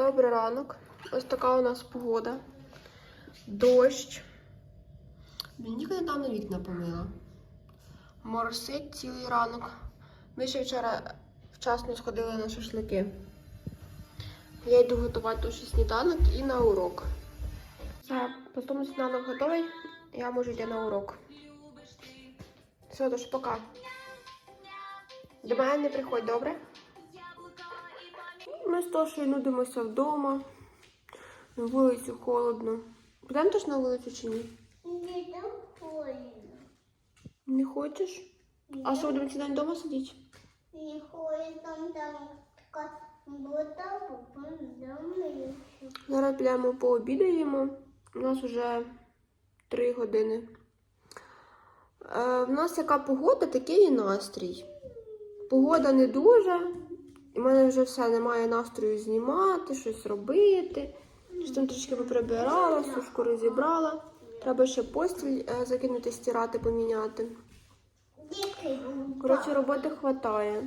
Добрий ранок. Ось така у нас погода. Дощ. Блін, тільки недавно вікна помила. Моросить цілий ранок. Ми ще вчора вчасно сходили на шашлики. Я йду готувати уже сніданок і на урок. Все, потім сніданок готовий, я можу йти на урок. Все, тож пока. До мене не приходь, добре? Ми з Тошею нудимося вдома. На вулицю холодно. Підемо теж на вулицю чи ні? Не довольна. Не хочеш? А що будемо день вдома сидіти? Не ходит там там така вода, попадає. Зараз підемо пообідаємо. У нас вже три години. Е, в нас яка погода, такий і настрій. Погода не дуже. В мене вже все немає настрою знімати, щось робити. Щось там трішки поприбирала, сушку розібрала. Треба ще постіль е, закинути, стирати, поміняти. Коротше, роботи хватає.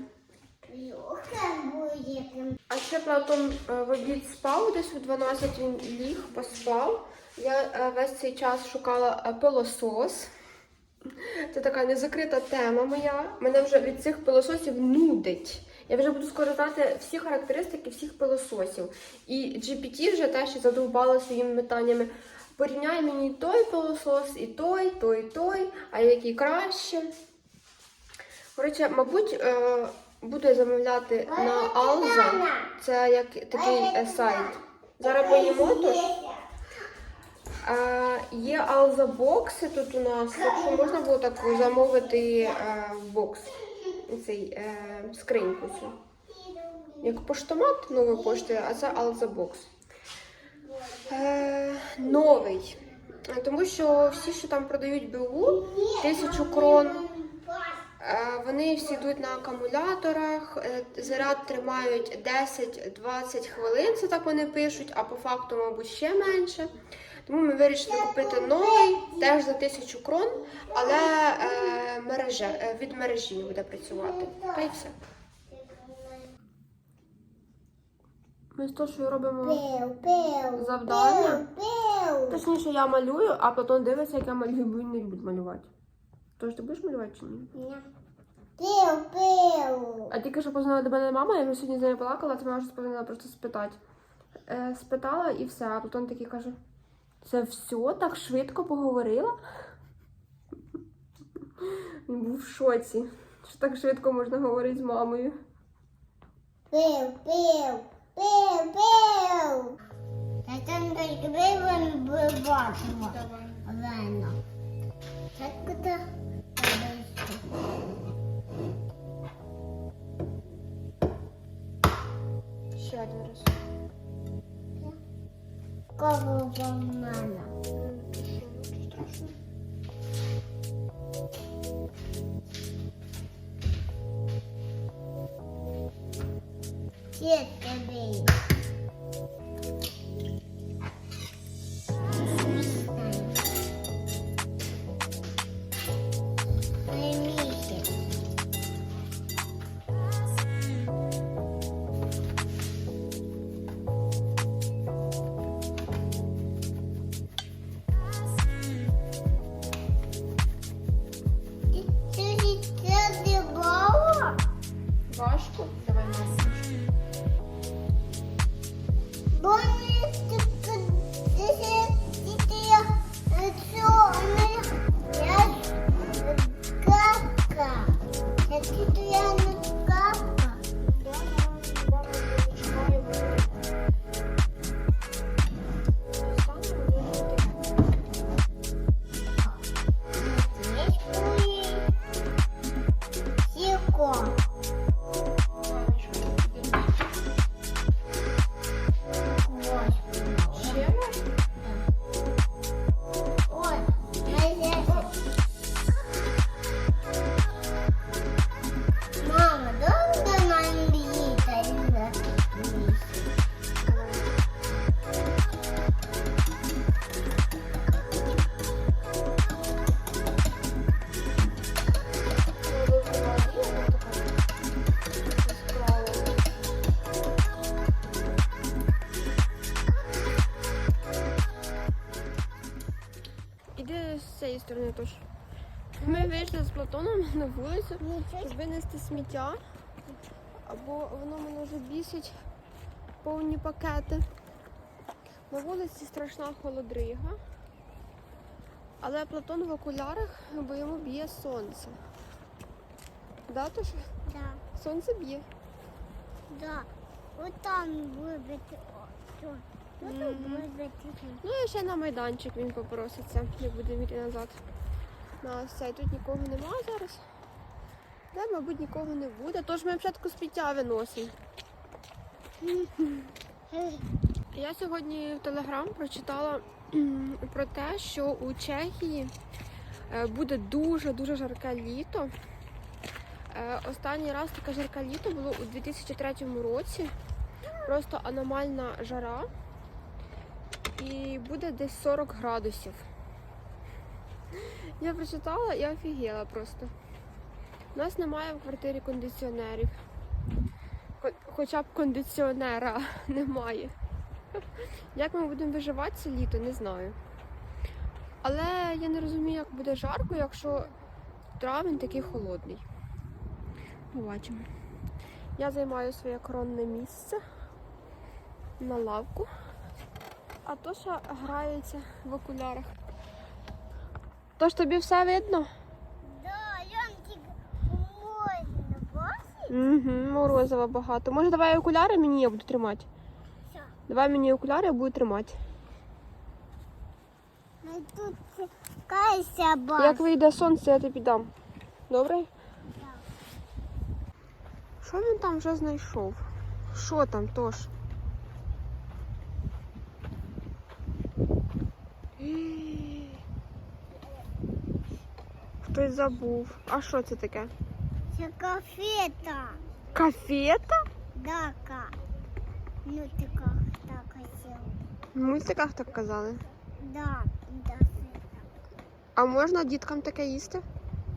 А ще Платон е, в обід спав, десь о 12 він ліг, поспав. Я е, весь цей час шукала пилосос. Це така незакрита тема моя. Мене вже від цих пилососів нудить. Я вже буду скоро знати всі характеристики всіх пилососів. І GPT вже теж задовбала своїми питаннями. Порівняй мені той пилосос, і той, той, той, а який краще. Коротше, мабуть, е, буду я замовляти на Alza. Це як такий сайт. Зараз поїмо тож. Е, Є Alza бокси тут у нас, якщо можна було так замовити е, бокс, цей е, скриньку цю. Як поштомат нової пошти, а це Alza бокс. Е, новий. Тому що всі, що там продають БУ, тисячу крон. Е, Вони всі йдуть на акумуляторах, е, заряд тримають 10-20 хвилин, це так вони пишуть, а по факту, мабуть, ще менше. Тому ми вирішили купити новий, теж за тисячу крон, але е, мережа, е, від мережі буде працювати. Та й все. Ми з Тошою робимо Пел, пел. Завдання? Точніше, я малюю, а потім дивиться, як я малюю, бо він не любить малювати. Тож ти будеш малювати чи ні? Пел, пел. А тільки що позвонила до мене мама, я вже сьогодні з нею балакала, це мама щось повинна просто спитати. Е, спитала і все, а потім такий каже: це все так швидко поговорила? Він був в шоці, що так швидко можна говорити з мамою. Пел, пел. Пел, пел. Я там тільки вивен бачимо. Лена. Так? Кого банана? Є con вийшли з Платоном на вулицю, щоб винести сміття. Або воно мене вже бісить повні пакети. На вулиці страшна холодрига. Але Платон в окулярах, бо йому б'є сонце. Да, то що? Да. Сонце б'є. Да. Вот там. Тут Мгм. выбить. Ну і ще на майданчик він попроситься, як будемо йти назад. На ось цей тут нікого нема зараз. Де, мабуть, нікого не буде. Тож ми спочатку сміття виносимо. Я сьогодні в Телеграм прочитала про те, що у Чехії е, буде дуже-дуже жарке літо. Е, Останній раз таке жарке літо було у 2003 році. Просто аномальна жара. І буде десь 40 градусів. Я прочитала і офігела просто. У нас немає в квартирі кондиціонерів. Хоча б кондиціонера немає. Як ми будемо виживати це літо, не знаю. Але я не розумію, як буде жарко, якщо травень такий холодний. Побачимо. Я займаю своє коронне місце на лавку. А Тоша грається в окулярах. Тож тобі все видно? Да, бросить? Угу, морозива багато. Може, давай окуляри мені я буду тримати. Всё. Давай мені окуляри, я буду тримати. Ну тут какая собака. Як вийде сонце, я тобі дам. Добре? Що він там вже знайшов? Що там, Тош? Хтось забув. А що це таке? Это конфета. Кафета? Да, ка. Ну ты как так хотел? В мультиках так казали. Да, да, это. А можна діткам таке їсти?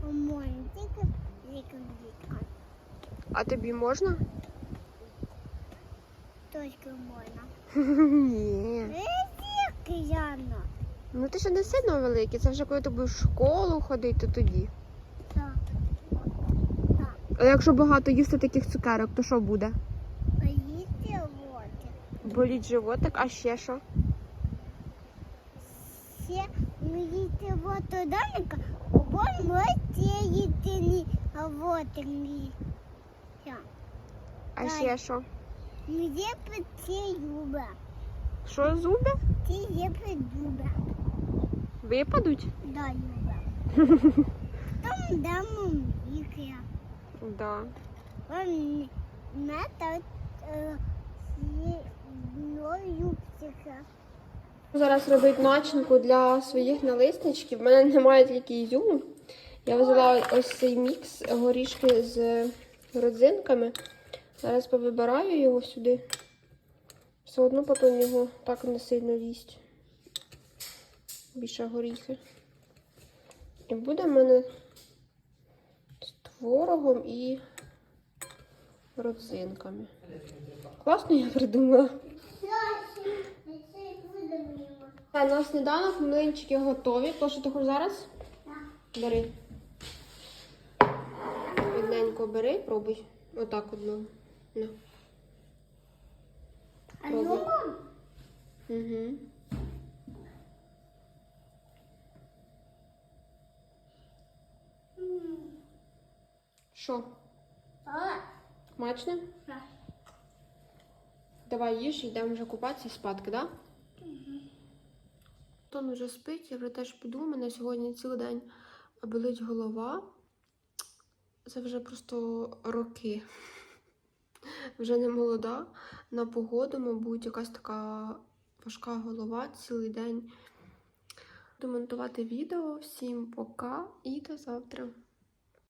По-моему, тільки диким діткам. А тобі можна? Тільки можна. Ні. Ну ти ще не сильно великий, це вже коли ти будеш в школу ходити, то тоді. Так. Так. А якщо багато їсти таких цукерок, то що буде? Поїсти вот. Боліть животик, а ще що? Все їсти вот домика, бо можете їсти не вот А ще що? Где пити юба? Що зуби? Ти є придуба. Випадуть? Да. Там дамо віки. Да. Он на так юбчика. Зараз робить начинку для своїх налисничків. У мене немає тільки ізюму. Я взяла ось цей мікс горішки з родзинками. Зараз повибираю його сюди. Все одно потім його так не сильно їсть. Більше горіхи. І буде в мене з творогом і родзинками. Класно я придумала. А на сніданок млинчики готові. То, що ти хочеш зараз? Бери. Одненько бери, пробуй. Отак одну. На. А Пробуй. Угу. Що? Смачно? Так. Давай їж, йдемо вже купатися і спадки, так? Да? Тон вже спить, я вже теж. У мене сьогодні цілий день болить голова. Це вже просто роки. Вже не молода. На погоду, мабуть, якась така важка голова цілий день. Буду монтувати відео. Всім пока і до завтра.